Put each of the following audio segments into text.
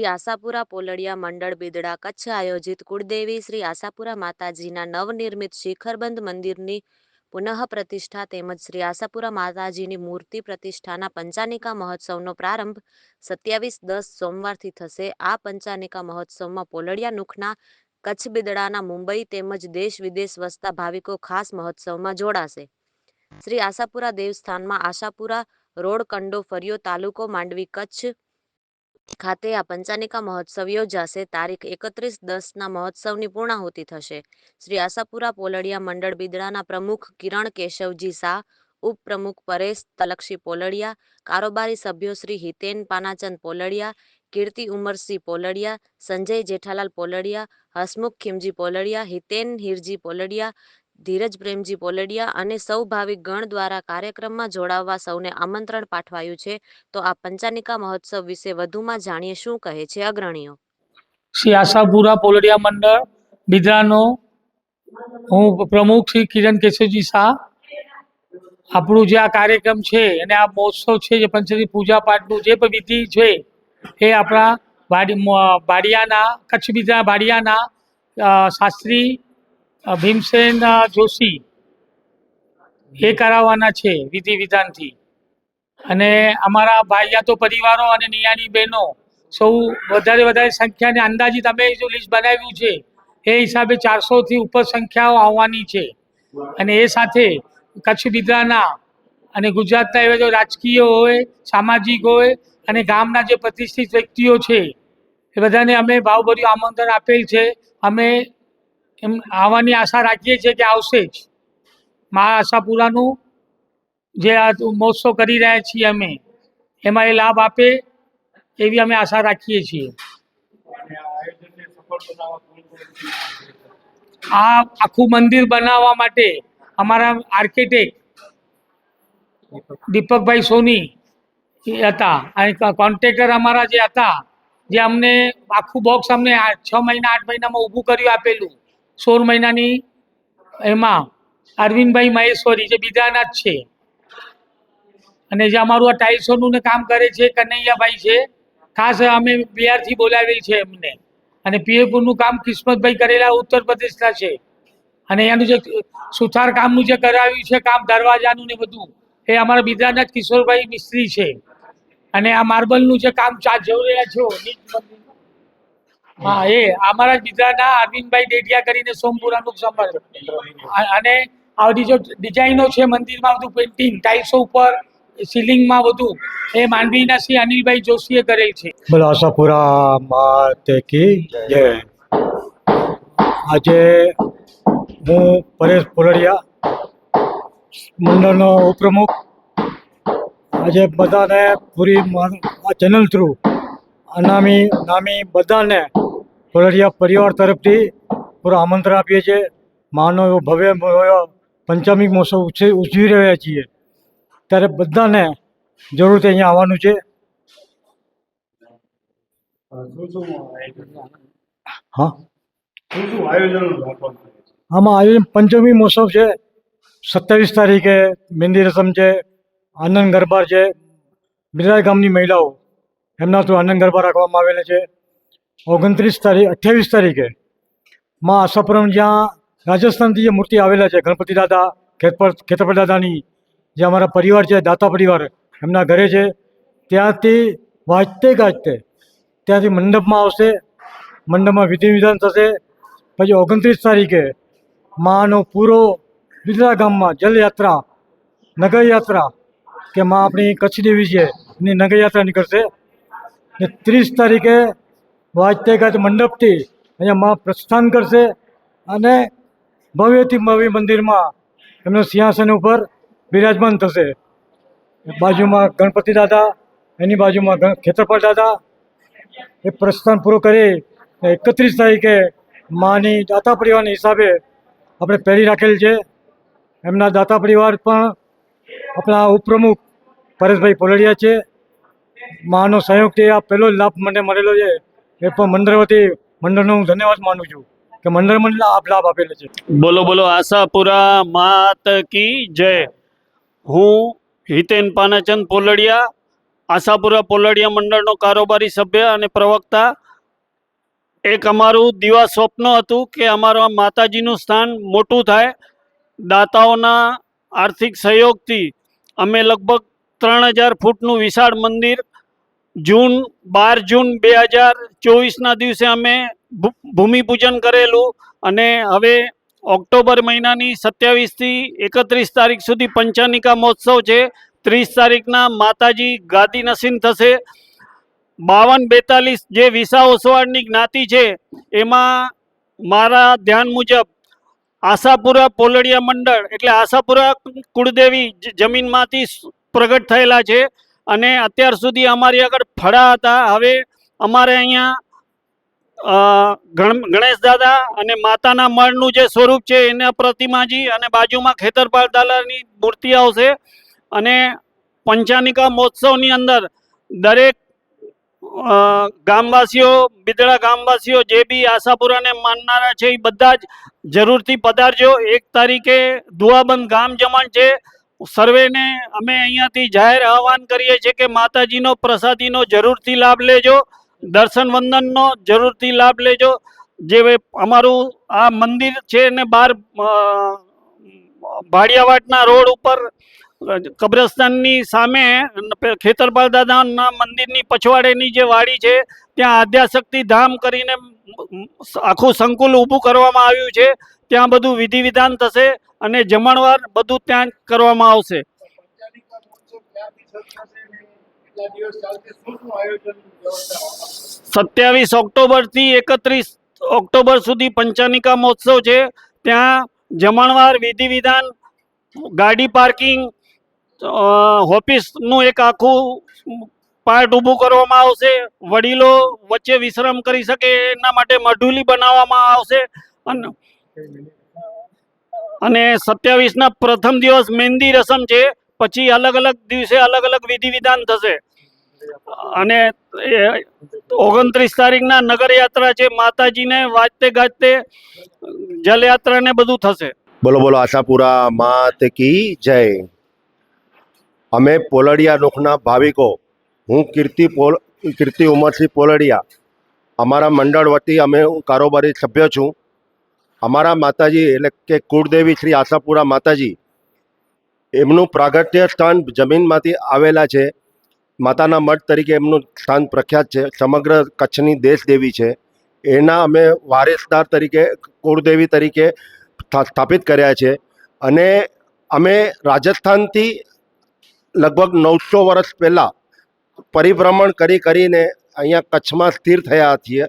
શ્રી આશાપુરા પોલડિયા મંડળ બિદડા કચ્છ આયોજિત કુળદેવી શ્રી આશાપુરા માતાજીના નવનિર્મિત શિખરબંધ મંદિરની પુનઃ પ્રતિષ્ઠા તેમજ શ્રી આશાપુરા માતાજીની મૂર્તિ પ્રતિષ્ઠાના પંચાનિકા મહોત્સવનો પ્રારંભ સત્યાવીસ દસ સોમવારથી થશે. આ પંચાનિકા મહોત્સવમાં પોલડિયા નુખના કચ્છ બિદડાના મુંબઈ તેમજ દેશ વિદેશ વસતા ભાવિકો ખાસ મહોત્સવમાં જોડાશે. શ્રી આશાપુરા દેવસ્થાનમાં આશાપુરા રોડ કંડો ફર્યો તાલુકો માંડવી કચ્છ ખાતે આ પંચાનિકા મહોત્સવ યોજાશે તારીખ એકત્રીસ દસના મહોત્સવની પૂર્ણાહુતિ થશે. શ્રી આશાપુરા પોલડિયા મંડળ બિદડાના પ્રમુખ કિરણ કેશવજી શાહ, ઉપપ્રમુખ પરેશ તલક્ષી પોલડિયા, કારોબારી સભ્યો શ્રી હિતેન પાનાચંદ પોલડિયા, કીર્તિ ઉમરસિંહ પોલડિયા, સંજય જેઠાલાલ પોલડિયા, હસમુખ ખીમજી પોલડિયા, હિતેન હિરજી પોલડિયા ધીરજ પ્રેમજી પોલડિયા અને સૌ ભાવિક ગણ દ્વારા કાર્યક્રમમાં જોડાવવા સૌને આમંત્રણ પાઠવાયું છે. તો આ પંચાનિકા મહોત્સવ વિશે વધુમાં જાણીએ શું કહે છે અગ્રણીઓ? શ્રી આશાપુરા પોલડિયા મંડળ બિદરાનો હું પ્રમુખ શ્રી કિરણ કેશવજી શાહ. આપણું જે આ કાર્યક્રમ છે અને આ મહોત્સવ છે જે પંચની પૂજા પાઠનું જે વિધિ છે એ આપણા મ- કચ્છ બીજા ભાડિયાના શાસ્ત્રી ભીમસેન જોશી એ કરાવવાના છે વિધિ વિધાનથી. અને અમારા ભાઈયા તો પરિવારો અને નિયાની બહેનો સૌ વધારે વધારે સંખ્યાને અંદાજિત અમે જો લિસ્ટ બનાવ્યું છે એ હિસાબે ચારસોથી ઉપર સંખ્યાઓ આવવાની છે. અને એ સાથે કચ્છ બીજાના અને ગુજરાતના એવા જો રાજકીય હોય સામાજિક હોય અને ગામના જે પ્રતિષ્ઠિત વ્યક્તિઓ છે એ બધાને અમે ભાવભર્યું આમંત્રણ આપેલ છે. અમે એમ આવવાની આશા રાખીએ છીએ કે આવશે જ. મા આશાપુરાનું જે આ મહોત્સવ કરી રહ્યા છીએ અમે, એમાં એ લાભ આપે એવી અમે આશા રાખીએ છીએ. આ આખું મંદિર બનાવવા માટે અમારા આર્કિટેક્ટ દીપકભાઈ સોની હતા, અને કોન્ટ્રાક્ટર અમારા જે હતા, જે અમને આખું બોક્સ અમને છ મહિના, આઠ મહિનામાં ઊભું કર્યું આપેલું. સોળ મહિનાની એમાં અરવિંદભાઈ મહેશ્વરી જે બીજાના જ છે. અને જે અમારું આ ટાઇલ્સોનું ને કામ કરે છે, કનૈયાભાઈ છે. ખાસ અમે બિહારથી બોલાવેલ છે એમને. અને પીએપુરનું કામ કિસ્મતભાઈ કરેલા ઉત્તર પ્રદેશના છે. અને એનું જે સુથાર કામનું જે કરાવ્યું છે, કામ દરવાજાનું ને બધું, એ અમારા બીજાના જ કિશોરભાઈ મિસ્ત્રી છે. અને આ માર્બલનું જે કામ ચા જોઈ રહ્યા છો. હા એ અમારા બીજાના અરવિંદભાઈ ડેડિયા કરીને સોમપુરાનું સંભાળ અને આવડી જો ડિઝાઇનો છે મંદિરમાં બધું પેઇન્ટિંગ ટાઇલ્સો ઉપર સીલિંગમાં બધું એ માંડવીના શ્રી અનિલભાઈ જોશીએ કરેલ છે. બોલો આશાપુરા માતે કી? જય. આજે હું પરેશ પોલડિયા મંડળનો ઉપપ્રમુખ. આજે બધાને પૂરી મા- આ ચેનલ થ્રુ અનામી નામી બધાને પોલડિયા પરિવાર તરફથી પૂરું આમંત્રણ આપીએ છીએ. માનો એવો ભવ્ય પંચમી મહોત્સવ ઉજવી રહ્યા છીએ. ત્યારે બધાને જરૂરથી અહીંયા આવવાનું છે. હા આમાં આયોજન પંચમી મહોત્સવ છે સત્યાવીસ તારીખે મહેંદી રસમ છે આનંદ ગરબા છે બિરાજ ગામની મહિલાઓ એમના થ્રુ આનંદ ગરબા રાખવામાં આવેલા છે. ઓગણત્રીસ તારીખ, અઠ્યાવીસ તારીખે માં આશાપુરમ જ્યાં રાજસ્થાનથી જે મૂર્તિ આવેલા છે, ગણપતિ દાદા, ખેતપર ખેતરપર દાદાની જે અમારા પરિવાર છે, દાતા પરિવાર, એમના ઘરે છે, ત્યાંથી વાંચતે ગાજતે ત્યાંથી મંડપમાં આવશે, મંડપમાં વિધિ વિધાન થશે. પછી ઓગણત્રીસ તારીખે માનો પૂરો બિદરા ગામમાં જલયાત્રા, નગરયાત્રા, કે માં આપણી કચ્છ દેવી છે, એની નગરયાત્રા નીકળશે. ને ત્રીસ તારીખે વાજતે ગાજતે મંડપથી અહીંયા માં પ્રસ્થાન કરશે અને ભવ્યથી ભવ્ય મંદિરમાં એમના સિંહાસન ઉપર બિરાજમાન થશે. બાજુમાં ગણપતિ દાદા, એની બાજુમાં ખેતરપાળ દાદા. એ પ્રસ્થાન પૂરું કરી એકત્રીસ તારીખે માની દાતા પરિવારના હિસાબે આપણે પહેરી રાખેલ છે. એમના દાતા પરિવાર પણ આપણા ઉપપ્રમુખ પરેશભાઈ પોલડિયા છે. માનો સહયોગથી આ પહેલો લાભ મને મળેલો છે. એ પણ મંડળ વતી મંડળનો હું ધન્યવાદ માનું છું કે મંડળ મને આ લાભ આપેલો છે. બોલો બોલો, આશાપુરા માત કી જય. હું હિતેન પાનાચંદ પોલડિયા, આશાપુરા પોલડિયા મંડળનો કારોબારી સભ્ય અને પ્રવક્તા. એક અમારું દિવા સ્વપ્ન હતું કે અમારા માતાજીનું સ્થાન મોટું થાય. દાતાઓના આર્થિક સહયોગથી અમે લગભગ ત્રણ હજાર ફૂટનું વિશાળ મંદિર જૂન, બાર જૂન બે હજાર ચોવીસના દિવસે અમે ભૂમિપૂજન કરેલું અને હવે ઓક્ટોબર મહિનાની સત્યાવીસથી એકત્રીસ તારીખ સુધી પંચાનિકા મહોત્સવ છે. ત્રીસ તારીખના માતાજી ગાદી નસીન થશે. બાવન બેતાલીસ જે વિસા ઓસવાડની જ્ઞાતિ છે, એમાં મારા ધ્યાન મુજબ આશાપુરા પોલડિયા મંડળ એટલે આશાપુરા કુળદેવી જમીનમાંથી પ્રગટ થયેલા છે. અને અત્યાર સુધી અમારી આગળ ફળા હતા. હવે અમારે અહીંયા ગણ- ગણેશ દાદા અને માતાના મળનું જે સ્વરૂપ છે એના પ્રતિમાજી અને બાજુમાં ખેતરપાળ દાદાની મૂર્તિ આવશે. અને પંચાનિકા મહોત્સવની અંદર દરેક ગામવાસીઓ, બિદડા ગામવાસીઓ જે બી આશાપુરાને માનનારા છે એ બધા જ જરૂરથી પધારજો. એક તારીખે દુઆબંધ ગામ જમણ છે. સર્વેને અમે અહીંયાથી જાહેર આહવાન કરીએ છીએ કે માતાજીનો પ્રસાદીનો જરૂરથી લાભ લેજો, દર્શન વંદનનો જરૂરથી લાભ લેજો. જે અમારું આ મંદિર છે ને બહાર ભાડિયાવાટના રોડ ઉપર, કબ્રસ્તાનની સામે, ખેતરપાલ દાદાના મંદિરની પછવાડેની જે વાડી છે, ત્યાં આદ્યાશક્તિ ધામ કરીને આખું સંકુલ ઊભું કરવામાં આવ્યું છે. ત્યાં બધું વિધિ વિધાન થશે. અને જમણવાર બધું ત્યાં કરવામાં આવશે. સત્યાવીસ ઓક્ટોબરથી એકત્રીસ ઓક્ટોબર સુધી પંચાનિકા મહોત્સવ છે. ત્યાં જમણવાર વિધિ વિધાન ગાડી પાર્કિંગ ઓફિસનું એક આખું પાર્ટ ઊભું કરવામાં આવશે. વડીલો વચ્ચે વિશ્રામ કરી શકે, એના માટે મઢુલી બનાવવામાં આવશે. અને અને સત્યાવીસના પ્રથમ દિવસ મહેંદી રસમ છે. પછી અલગ અલગ દિવસે અલગ અલગ વિધિ વિધાન થશે. અને ઓગણત્રીસ તારીખના નગરયાત્રા છે. માતાજીને વાજતે ગાજતે જલયાત્રા ને બધું થશે. બોલો બોલો, આશાપુરા માત કી જય. અમે પોલડિયા લોખના ભાવિકો. હું કીર્તિ પોલ, કીર્તિ ઉમરસિંહ પોલડિયા. અમારા મંડળ વતી અમે કારોબારી સભ્ય છું. અમારા માતાજી એટલે કે કુળદેવી શ્રી આશાપુરા માતાજી, એમનું પ્રાગટ્ય સ્થાન જમીનમાંથી આવેલા છે. માતાના મઠ તરીકે એમનું સ્થાન પ્રખ્યાત છે. સમગ્ર કચ્છની દેશદેવી છે. એના અમે વારેસદાર તરીકે, કુળદેવી તરીકે સ્થાપિત કર્યા છે. અને અમે રાજસ્થાનથી લગભગ નવસો વર્ષ પહેલાં પરિભ્રમણ કરી, કરીને અહીંયા કચ્છમાં સ્થિર થયા છીએ.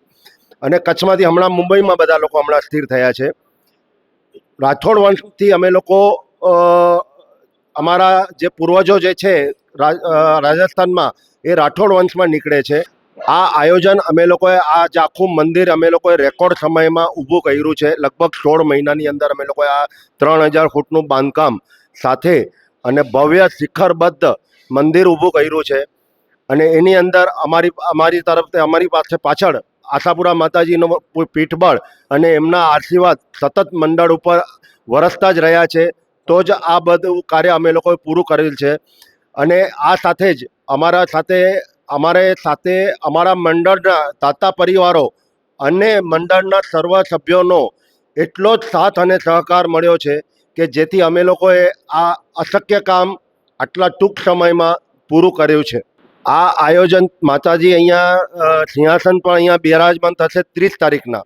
અને કચ્છમાંથી હમણાં મુંબઈમાં બધા લોકો હમણાં સ્થિર થયા છે. રાઠોડ વંશથી અમે લોકો અમારા જે પૂર્વજો જે છે રાજસ્થાનમાં, એ રાઠોડ વંશમાં નીકળે છે. આ આયોજન અમે લોકોએ, આ જે આખું મંદિર અમે લોકોએ રેકોર્ડ સમયમાં ઊભું કર્યું છે. લગભગ સોળ મહિનાની અંદર અમે લોકોએ આ ત્રણ હજાર ફૂટનું બાંધકામ સાથે અને ભવ્ય શિખરબદ્ધ મંદિર ઊભું કર્યું છે. અને એની અંદર અમારી અમારી તરફથી, અમારી પાસે પાછળ આશાપુરા માતાજીનો પીઠબળ અને એમના આશીર્વાદ સતત મંડળ ઉપર વરસતા જ રહ્યા છે, તો જ આ બધું કાર્ય અમે લોકોએ પૂરું કરેલ છે. અને આ સાથે જ અમારા સાથે, અમારે સાથે અમારા મંડળના તાતા પરિવારો અને મંડળના સર્વ સભ્યોનો એટલો જ સાથ અને સહકાર મળ્યો છે કે જેથી અમે લોકોએ આ અશક્ય કામ આટલા ટૂંક સમયમાં પૂરું કર્યું છે. આ આયોજન માતાજી અહીંયા સિંહાસન પણ અહીંયા બિરાજમાન થશે ત્રીસ તારીખના.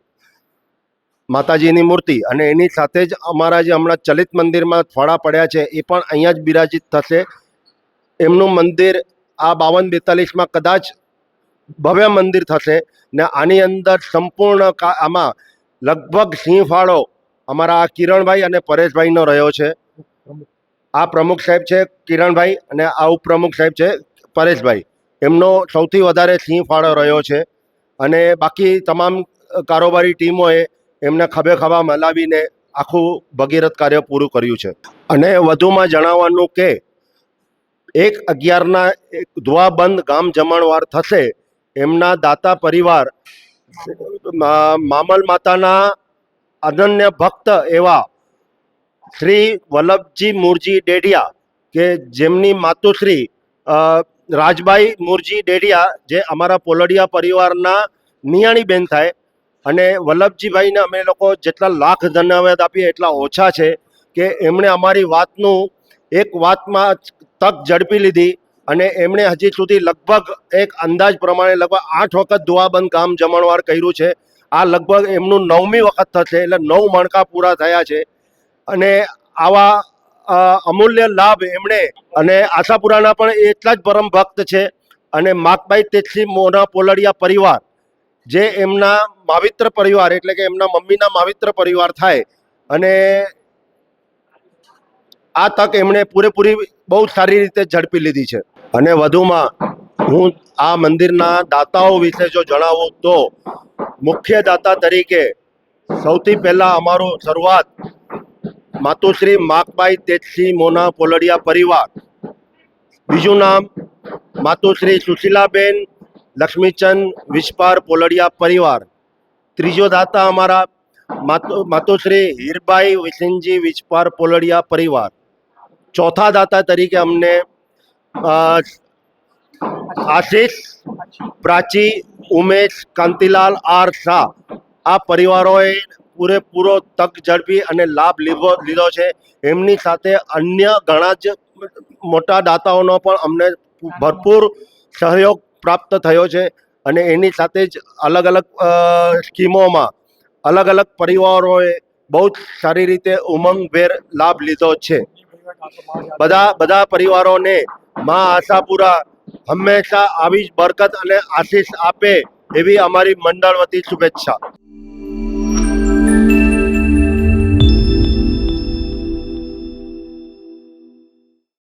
માતાજીની મૂર્તિ અને એની સાથે જ અમારા જે હમણાં ચલિત મંદિરમાં ફળા પડ્યા છે, એ પણ અહીંયા જ બિરાજિત થશે. એમનું મંદિર આ બાવન બેતાલીસમાં કદાચ ભવ્ય મંદિર થશે ને આની અંદર સંપૂર્ણ આમાં લગભગ સિંહ ફાળો અમારા કિરણભાઈ અને પરેશભાઈનો રહ્યો છે. આ પ્રમુખ સાહેબ છે કિરણભાઈ અને આ ઉપપ્રમુખ સાહેબ છે પરેશભાઈ, એમનો સૌથી વધારે સિંહ ફાળો રહ્યો છે અને બાકી તમામ કારોબારી ટીમોએ એમને ખભે ખભા મલાવીને આખું ભગીરથ કાર્ય પૂરું કર્યું છે. અને વધુમાં જણાવવાનું કે, એક અગિયારના એક ધુઆબંધ ગામ જમણવાર થશે એમના દાતા પરિવાર મામલ માતાના અનન્ય ભક્ત એવા શ્રી વલ્લભજી મુરજી ડેડિયા કે જેમની માતુશ્રી રાજભાઈ મુરજી ડેડિયા જે અમારા પોલડિયા પરિવારના નિયાણી બેન થાય અને વલ્લભજીભાઈને અમે લોકો જેટલા લાખ ધન્યવાદ આપીએ એટલા ઓછા છે કે એમણે અમારી વાતનું એક વાતમાં તક ઝડપી લીધી અને એમણે હજી સુધી લગભગ એક અંદાજ પ્રમાણે લગભગ આઠ વખત દુઆબંધ કામ જમણવાર કર્યું છે. આ લગભગ એમનું નવમી વખત થશે એટલે નવ મણકા પૂરા થયા છે. અને આવા અમૂલ્ય લાભ એમણે અને આશાપુરાના પણ એટલા જ પરમ ભક્ત છે અને માકબાઈ તેજસી મોના પોલડિયા પરિવાર, જે એમના માવિત્ર પરિવાર એટલે કે એમના મમ્મીના માવિત્ર પરિવાર થાય અને આ તક એમણે પૂરેપૂરી બહુ સારી રીતે ઝડપી લીધી છે. અને વધુમાં હું આ મંદિરના દાતાઓ વિશે જો જણાવું તો મુખ્ય દાતા તરીકે સૌથી પહેલાં અમારું શરૂઆત માતુશ્રી માકબાઈ તેજસી મોના પોલડિયા પરિવાર. બીજું નામ માતુશ્રી સુશીલાબેન લક્ષ્મીચંદ વિસ્પાર પોલડિયા પરિવાર. ત્રીજો દાતા અમારા માતુ, માતુશ્રી હીરબાઈ વિસિનજી વિસ્પાર પોલડિયા પરિવાર. ચોથા દાતા તરીકે અમને આશીષ, પ્રાચી, ઉમેશ, કાંતિલાલ, આર શાહ. આ પરિવારોએ પૂરેપૂરો તક ઝડપી અને લાભ લીધો લીધો છે. એમની સાથે અન્ય ઘણા જ મોટા દાતાઓનો પણ અમને ભરપૂર સહયોગ પ્રાપ્ત થયો છે અને એની સાથે જ અલગ અલગ સ્કીમોમાં અલગ અલગ પરિવારોએ બહુ જ સારી રીતે ઉમંગભેર લાભ લીધો છે. બધા બધા પરિવારોને મા આશાપુરા હંમેશા આવી જ બરકત અને આશીષ આપે એવી અમારી મંડળ વતી શુભેચ્છા.